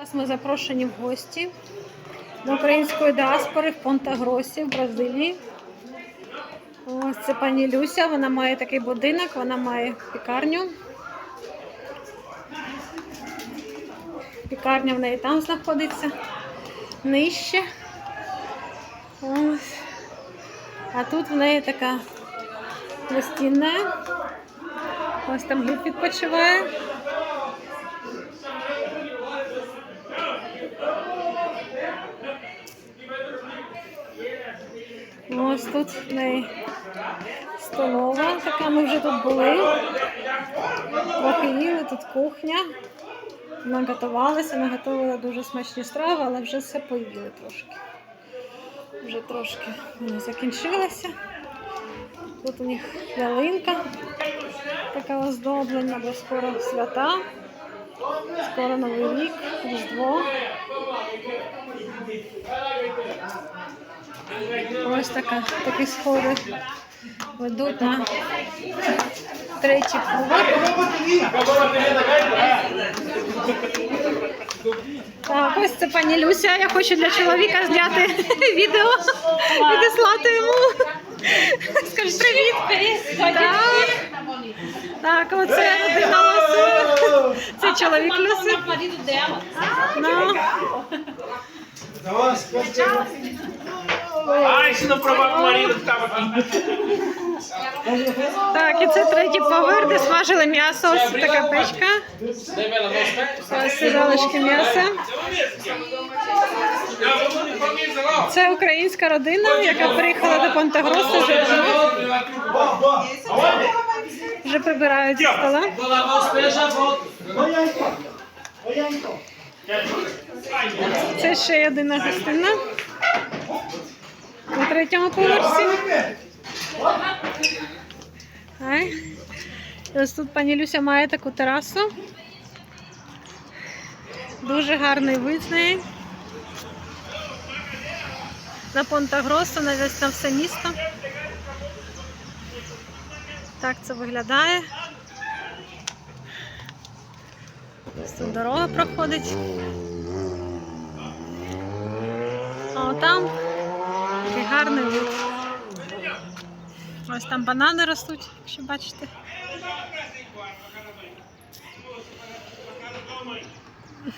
Зараз ми запрошені в гості до української діаспори в Понта-Гросі в Бразилії. Ось це пані Люся, вона має такий будинок, вона має пікарню. Пікарня в неї там знаходиться нижче. Ось. А тут в неї така гостінна. Ось там відпочиває. Ось тут в неї столова, така ми вже тут були. Трохи їли, тут кухня. Наготувалися, наготували дуже смачні страви, але вже все поїли трошки. Вже трошки вони закінчилися. Тут у них ялинка така оздоблена, бо скоро свята, скоро Новий рік, Різдво. Ось така, такі сходи ведуть на третій. Так, ось це пані Люся. Я хочу для чоловіка зняти відео, відіслати йому. Скажи привіт. Так, так оце родина Лоси. Це чоловік Люси. Ну, Ai, se não provar com o marido que tava aqui. так, і це третій поверх, де смажили м'ясо. Ось така печка. Ось ці залишки м'яса. Це українська родина, яка приїхала до Понта-Гроса вже. Вже прибирають зі стола. Vou lavar os pés. Це ще єдина гостина на третьому поверсі. Ось тут пані Люся має таку терасу. Дуже гарний вид з неї. На Понта-Гросо, на на все місто. Так це виглядає. Ось тут дорога проходить. А там такий гарний вид. Ось там банани ростуть, якщо бачите.